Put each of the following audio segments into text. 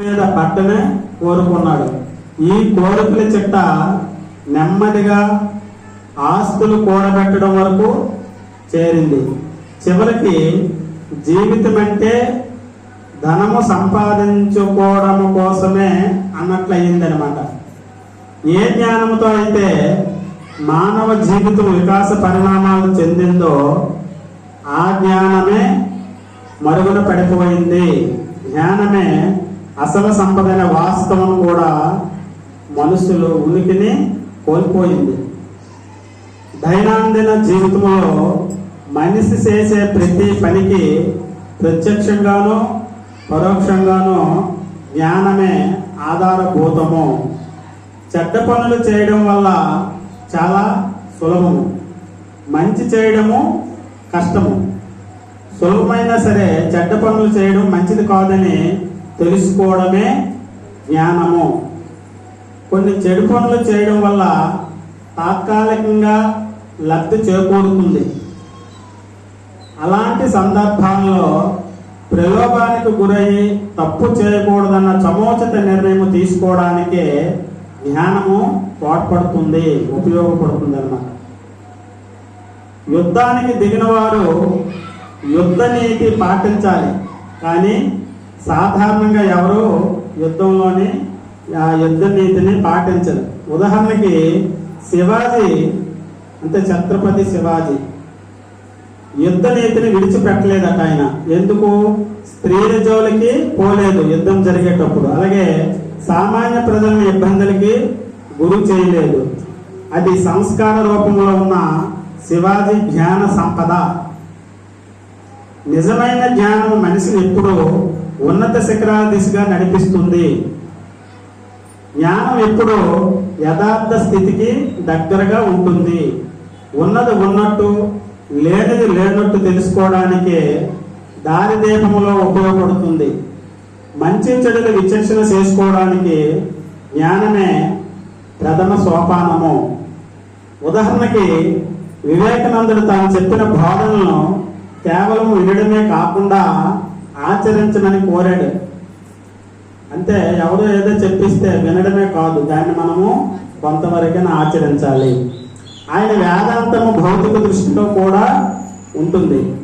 మీద పట్టనే కోరుకున్నాడు. ఈ కోరికల చిట్ట నెమ్మదిగా ఆస్తులు కూడబెట్టడం వరకు చేరింది. చివరికి జీవితం అంటే ధనము సంపాదించుకోవడం కోసమే అన్నట్లయిందనమాట. ఏ జ్ఞానంతో అయితే మానవ జీవితం వికాస పరిణామాలు చెందిందో ఆ జ్ఞానమే మరుగున పడిపోయింది. జ్ఞానమే అసలు సంపదైన వాస్తవం కూడా మనుషులు ఉనికిని కోల్పోయింది. దైనందిన జీవితంలో మనిషి చేసే ప్రతి పనికి ప్రత్యక్షంగానో పరోక్షంగానో జ్ఞానమే ఆధారభూతము. చెడ్డ పనులు చేయడం వల్ల చాలా సులభము. మంచి చేయడము కష్టము. సులభమైనా సరే చెడ్డ పనులు చేయడం మంచిది కాదని తెలుసుకోవడమే జ్ఞానము. కొన్ని చెడు పనులు చేయడం వల్ల తాత్కాలికంగా లబ్ధి చేకూరుతుంది. అలాంటి సందర్భాల్లో ప్రలోభానికి గురయ్యి తప్పు చేయకూడదన్న సమోచిత నిర్ణయం తీసుకోవడానికి జ్ఞానము తోడ్పడుతుంది ఉపయోగపడుతుంది అన్నమాట యుద్ధానికి దిగిన వారు యుద్ధ నీతి పాటించాలి. కానీ సాధారణంగా ఎవరు యుద్ధంలోని ఆ యుద్ధ నీతిని పాటించరు. ఉదాహరణకి శివాజీ అంటే ఛత్రపతి శివాజీ యుద్ధ నీతిని విడిచిపెట్టలేదట ఆయన. ఎందుకు? స్త్రీల జోలికి పోలేదు యుద్ధం జరిగేటప్పుడు. అలాగే సామాన్య ప్రజల ఇబ్బందులకి గురి చేయలేదు. అది సంస్కార రూపంలో ఉన్న శివాజీ జ్ఞాన సంపద. నిజమైన జ్ఞానం మనిషిని ఎప్పుడూ ఉన్నత శిఖరాల దిశగా నడిపిస్తుంది. జ్ఞానం ఎప్పుడూ యథార్థ స్థితికి దగ్గరగా ఉంటుంది. ఉన్నది ఉన్నట్టు లేనిది లేనట్టు తెలుసుకోవడానికే దారి దీపములో ఉపయోగపడుతుంది. మంచి చెడులు విచక్షణ చేసుకోవడానికి జ్ఞానమే ప్రథమ సోపానము. ఉదాహరణకి వివేకానందుడు తాను చెప్పిన బోధనలను కేవలం వినడమే కాకుండా ఆచరించమని కోరాడు. అంటే ఎవరో ఏదో చెప్పిస్తే వినడమే కాదు దాన్ని మనము కొంతవరకైనా ఆచరించాలి. ఆయన వేదాంతము భౌతిక దృష్టిలో కూడా ఉంటుంది.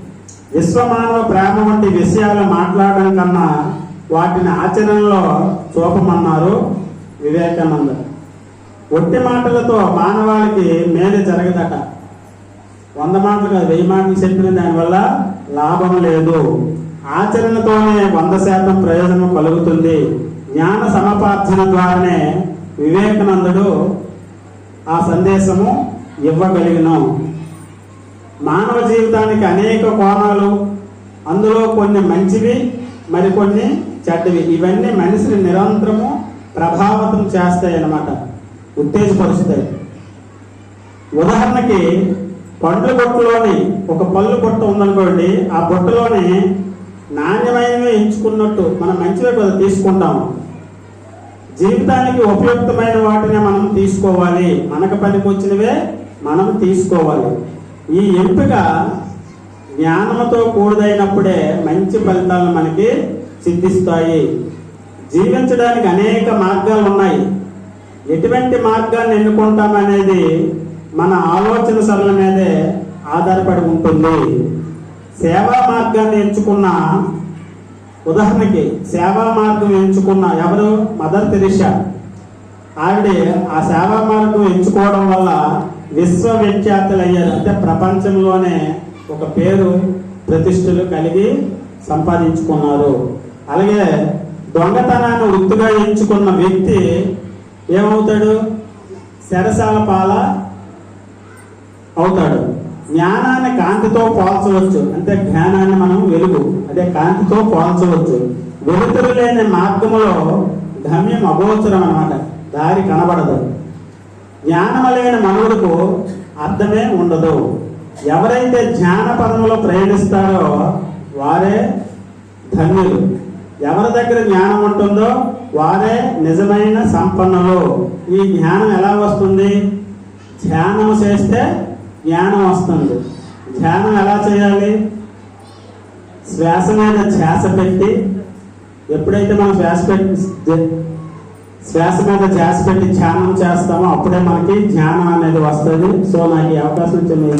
విశ్వమానవ ప్రేమ వంటి విషయాలు మాట్లాడడం కన్నా వాటిని ఆచరణలో చూపమన్నారు వివేకానంద. ఒట్టి మాటలతో మానవాళికి మేలు జరగదట. వంద మాటలు కాదు వెయ్యి మాటలు చెప్పిన దానివల్ల లాభం లేదు. ఆచరణతోనే వంద శాతం ప్రయోజనం కలుగుతుంది. జ్ఞాన సమపార్జన ద్వారానే వివేకానందుడు ఆ సందేశము ఇవ్వగలిగిన. మానవ జీవితానికి అనేక కోణాలు అందులో కొన్ని మంచివి మరికొన్ని చెడ్డవి. ఇవన్నీ మనిషిని నిరంతరము ప్రభావితం చేస్తాయి అన్నమాట. ఉత్తేజపరుస్తాయి. ఉదాహరణకి పండ్ల బొట్టులోని ఒక పళ్ళు బొట్ట ఉందనుకోండి ఆ బొట్టలోని నాణ్యమైనవి ఎంచుకున్నట్టు మనం మంచివే కదా తీసుకుంటాము జీవితానికి ఉపయుక్తమైన వాటిని మనం తీసుకోవాలి. మనకు పనికొచ్చినవే మనం తీసుకోవాలి. ఈ ఎంపిక జ్ఞానంతో కూడదైనప్పుడే మంచి ఫలితాలను మనకి సిద్ధిస్తాయి. జీవించడానికి అనేక మార్గాలు ఉన్నాయి. ఎటువంటి మార్గాన్ని ఎన్నుకుంటామనేది మన ఆలోచన సరళ మీదే ఆధారపడి ఉంటుంది. సేవా మార్గాన్ని ఎంచుకున్న ఉదాహరణకి సేవా మార్గం ఎంచుకున్న ఎవరు? Mother Teresa. ఆవిడ ఆ సేవా మార్గం ఎంచుకోవడం వల్ల విశ్వవిఖ్యాతులు అయ్యారు అంటే ప్రపంచంలోనే ఒక పేరు ప్రతిష్టలు కలిగి సంపాదించుకున్నారు. అలాగే దొంగతనాన్ని వృత్తిగా ఎంచుకున్న వ్యక్తి ఏమవుతాడు? శరసాల పాల అవుతాడు. జ్ఞానాన్ని కాంతితో పోల్చవచ్చు. అంటే జ్ఞానాన్ని మనం వెలుగు అదే కాంతితో పోల్చవచ్చు. వెలుతురు లేని మార్గములో గమ్యం అగోచరం అనమాట దారి కనబడదు. జ్ఞానము లేని మనువులకు అర్థమే ఉండదు. ఎవరైతే జ్ఞాన పదములో ప్రయాణిస్తారో వారే ధన్యులు. ఎవరి దగ్గర జ్ఞానం ఉంటుందో వారే నిజమైన సంపన్నులు. ఈ జ్ఞానం ఎలా వస్తుంది? ధ్యానం చేస్తే జ్ఞానం వస్తుంది. ధ్యానం ఎలా చేయాలి? శ్వాస మీద ధ్యాస పెట్టి ఎప్పుడైతే మనం శ్వాస పెట్టి శ్వాస మీద ధ్యాస పెట్టి ధ్యానం చేస్తామో అప్పుడే మనకి జ్ఞానం అనేది వస్తుంది. సో నాకు ఈ అవకాశం ఇచ్చిన